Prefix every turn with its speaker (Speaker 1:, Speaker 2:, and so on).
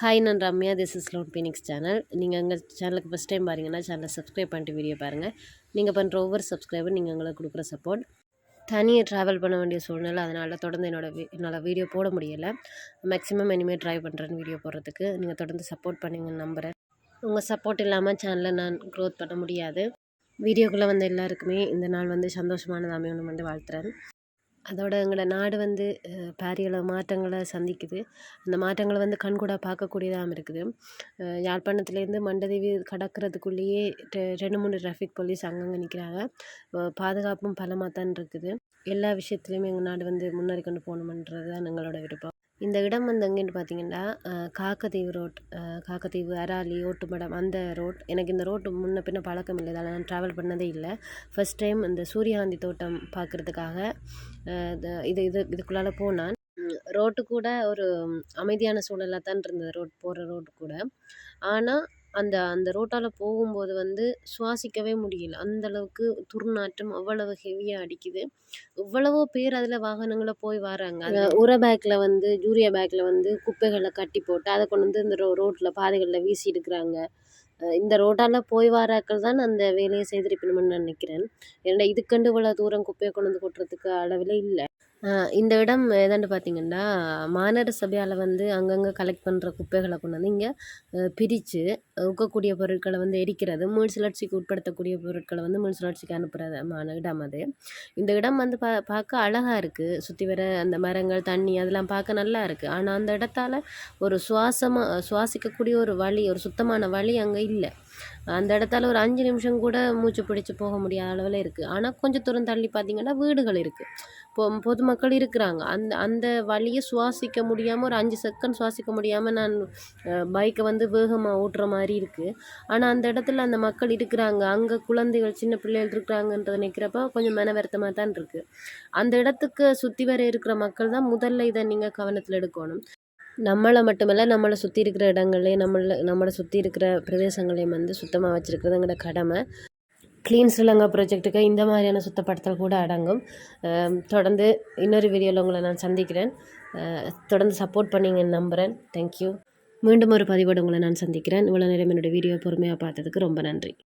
Speaker 1: Hi நான் Ramya. This is lone phoenix channel நீங்கள் எங்கள் சேனலுக்கு ஃபஸ்ட் டைம் பாருங்கன்னா சேனலை சப்ஸ்கிரைப் பண்ணிட்டு வீடியோ பாருங்கள் நீங்கள் பண்ணுற ஒவ்வொரு சப்ஸ்கிரைபர் நீங்கள் எங்களுக்கு கொடுக்குற சப்போர்ட் தனியாக ட்ராவல் பண்ண வேண்டிய சூழ்நிலை அதனால் தொடர்ந்து என்னோட வீ என்னால் வீடியோ போட முடியலை. மேக்ஸிமம் இனிமேல் ட்ரை பண்ணுறேன்னு வீடியோ போடுறதுக்கு நீங்கள் தொடர்ந்து சப்போர்ட் பண்ணுங்கன்னு நம்புகிறேன் உங்கள் சப்போர்ட் இல்லாமல் சேனலை நான் க்ரோத் பண்ண முடியாது. வீடியோக்குள்ளே வந்த எல்லாருக்குமே இந்த நாள் வந்து சந்தோஷமானது அமையணும் வந்து வாழ்த்துறேன். அதோட எங்களோட நாடு வந்து அஹ், பாரிய அளவு மாற்றங்களை சந்திக்குது. அந்த மாற்றங்களை வந்து கண்கூடாக பார்க்கக்கூடியதாகவும் இருக்குது. யாழ்ப்பாணத்துலேருந்து மண்டதேவி கடக்கிறதுக்குள்ளேயே ரெ- ரெண்டு மூணு டிராஃபிக் போலீஸ் அங்கங்கே நிற்கிறாங்க பாதுகாப்பும் பலமாக தான் இருக்குது. எல்லா விஷயத்துலையுமே எங்கள் நாடு வந்து முன்னேறி கொண்டு போகணுமன்றது தான் எங்களோட விருப்பம். இந்த இடம் வந்து எங்கேன்னு பார்த்தீங்கன்னா காக்கத்தீவு ரோட் காக்கதீவு காக்கத்தீவு அராலி ஓட்டுமடம் அந்த ரோட். எனக்கு இந்த ரோட்டு முன்ன பின்ன பழக்கம் இல்லை. இதால் நான் ட்ராவல் பண்ணதே இல்லை. ஃபர்ஸ்ட் டைம் இந்த சூரியகாந்தி தோட்டம் பார்க்குறதுக்காக இது இது இதுக்குள்ளால போனான். ரோட்டு கூட ஒரு அமைதியான சூழலாக தான் இருந்தது. ரோட் போகிற ரோட்டு கூட. ஆனால் அந்த அந்த ரோட்டால் போகும்போது வந்து சுவாசிக்கவே முடியல. அந்த அளவுக்கு துர்நாற்றம் அவ்வளவு ஹெவியாக அடிக்குது. எவ்வளவோ பேர் அதில் வாகனங்களை போய் வராங்க. அந்த உர பேக்கில் வந்து ஜூரியா பேக்கில் வந்து குப்பைகளை கட்டி போட்டு அதை கொண்டு வந்து இந்த ரோ ரோட்டில் பாதைகளில் வீசி எடுக்கிறாங்க. இந்த ரோட்டால் போய் வராக்கள் தான் அந்த வேலையை செய்திருப்பணும்னு நான் நினைக்கிறேன். ஏன்னா இதுக்கண்டு இவ்வளோ தூரம் குப்பையை கொண்டு வந்து கொட்டுறதுக்கு அளவில் இல்லை. இந்த இடம் எதான்னு பார்த்தீங்கன்னா மாநகர சபையால் வந்து அங்கங்கே கலெக்ட் பண்ணுற குப்பைகளை கொண்டு வந்து இங்கே பிரித்து உக்கக்கூடிய பொருட்களை வந்து எரிக்கிறது மீள்சுழற்சிக்கு உட்படுத்தக்கூடிய பொருட்களை வந்து மீள்சுழற்சிக்கு அனுப்புகிறமான இடம் அது. இந்த இடம் வந்து பா பார்க்க அழகாக இருக்குது சுற்றி வர அந்த மரங்கள் தண்ணி அதெல்லாம் பார்க்க நல்லா இருக்குது ஆனால் அந்த இடத்தால ஒரு சுவாசமாக சுவாசிக்கக்கூடிய ஒரு வழி ஒரு சுத்தமான வழி அங்கே இல்லை. அந்த இடத்தால ஒரு அஞ்சு நிமிஷம் கூட மூச்சு பிடிச்சி போக முடியாத அளவில் இருக்குது ஆனால் கொஞ்சம் தூரம் தள்ளி பார்த்தீங்கன்னா வீடுகள் இருக்குது பொ பொதுமக்கள் இருக்கிறாங்க. அந்த அந்த வழியை சுவாசிக்க முடியாமல் ஒரு அஞ்சு செகண்ட் சுவாசிக்க முடியாமல் நான் பைக்கை வந்து வேகமாக ஓட்டுற மாதிரி இருக்குது ஆனால் அந்த இடத்துல அந்த மக்கள் இருக்கிறாங்க. அங்கே குழந்தைகள் சின்ன பிள்ளைகள் இருக்கிறாங்கன்றத நினைக்கிறப்ப கொஞ்சம் மன வருத்தமாக தான் இருக்குது அந்த இடத்துக்கு சுற்றி வர இருக்கிற மக்கள் தான் முதல்ல இதை நீங்கள் கவனத்தில் எடுக்கணும். நம்மளை மட்டுமல்ல நம்மளை சுற்றி இருக்கிற இடங்களையும் நம்மளை நம்மளை சுற்றி இருக்கிற பிரதேசங்களையும் வந்து சுத்தமாக வச்சுருக்கிறதுங்கிற கடமை. க்ளீன் ஸ்ரீலங்கா ப்ராஜெக்ட்டுக்கு இந்த மாதிரியான சுத்தப்படுத்தல் கூட அடங்கும். தொடர்ந்து இன்னொரு வீடியோவில் உங்களை நான் சந்திக்கிறேன். தொடர்ந்து சப்போர்ட் பண்ணிங்கன்னு நம்புகிறேன் தேங்க்யூ மீண்டும் ஒரு பதிவோடு உங்களை நான் சந்திக்கிறேன். இவ்வளோ நேரம் என்னோடய வீடியோ பொறுமையாக பார்த்ததுக்கு ரொம்ப நன்றி.